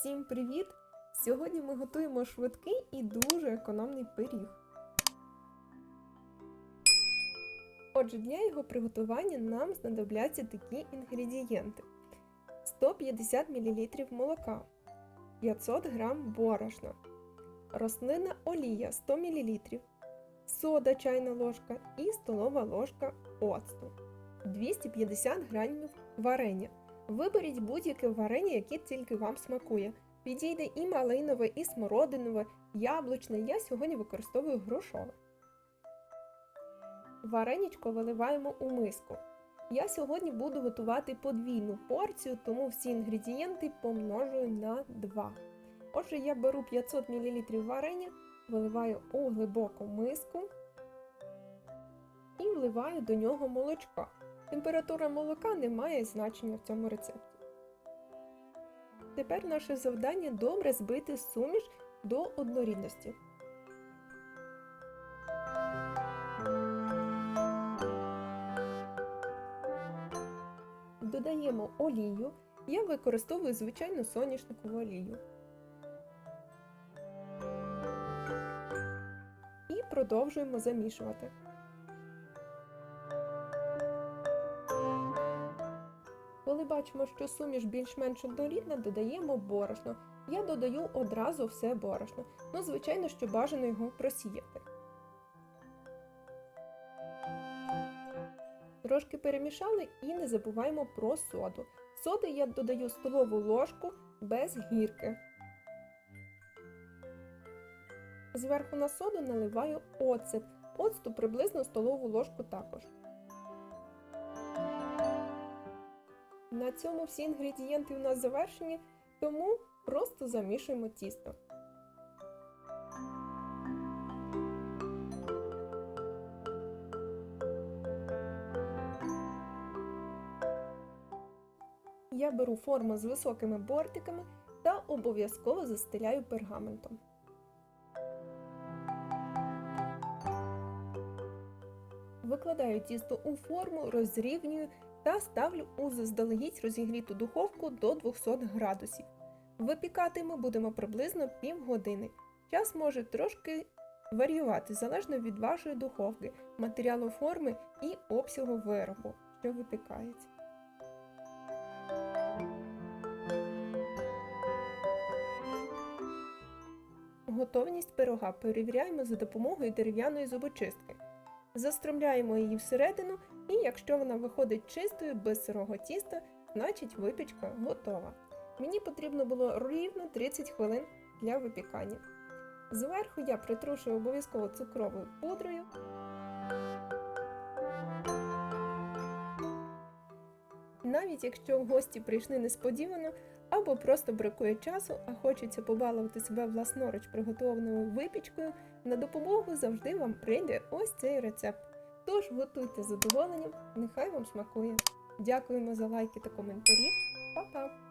Всім привіт! Сьогодні ми готуємо швидкий і дуже економний пиріг. Отже, для його приготування нам знадобляться такі інгредієнти: 150 мл молока, 500 г борошна, рослинна олія 100 мл, сода чайна ложка і столова ложка оцту, 250 г варення. Виберіть будь-яке варення, яке тільки вам смакує. Підійде і малинове, і смородинове, яблучне. Я сьогодні використовую грушове. Вареничко виливаємо у миску. Я сьогодні буду готувати подвійну порцію, тому всі інгредієнти помножую на 2. Отже, я беру 500 мл варення, виливаю у глибоку миску і вливаю до нього молочка. Температура молока не має значення в цьому рецепті. Тепер наше завдання добре збити суміш до однорідності. Додаємо олію. Я використовую звичайну соняшникову олію. І продовжуємо замішувати. Бачимо, що суміш більш-менш однорідна, додаємо борошно. Я додаю одразу все борошно. Ну, звичайно, що бажано його просіяти. Трошки перемішали і не забуваємо про соду. Соди я додаю столову ложку без гірки. Зверху на соду наливаю оцет. Оцту приблизно столову ложку також. На цьому всі інгредієнти у нас завершені, тому просто замішуємо тісто. Я беру форму з високими бортиками та обов'язково застеляю пергаментом. Викладаю тісто у форму, розрівнюю та ставлю у заздалегідь розігріту духовку до 200 градусів. Випікати ми будемо приблизно півгодини. Час може трошки варіювати залежно від вашої духовки, матеріалу форми і обсягу виробу, що випікається. Готовність пирога перевіряємо за допомогою дерев'яної зубочистки. Застромляємо її всередину, і якщо вона виходить чистою без сирого тіста, значить випічка готова. Мені потрібно було рівно 30 хвилин для випікання. Зверху я притрушую обов'язково цукровою пудрою. Навіть якщо гості прийшли несподівано або просто бракує часу, а хочеться побалувати себе власноруч приготованою випічкою, на допомогу завжди вам прийде ось цей рецепт. Тож готуйте з задоволенням, нехай вам смакує. Дякуємо за лайки та коментарі. Па-па!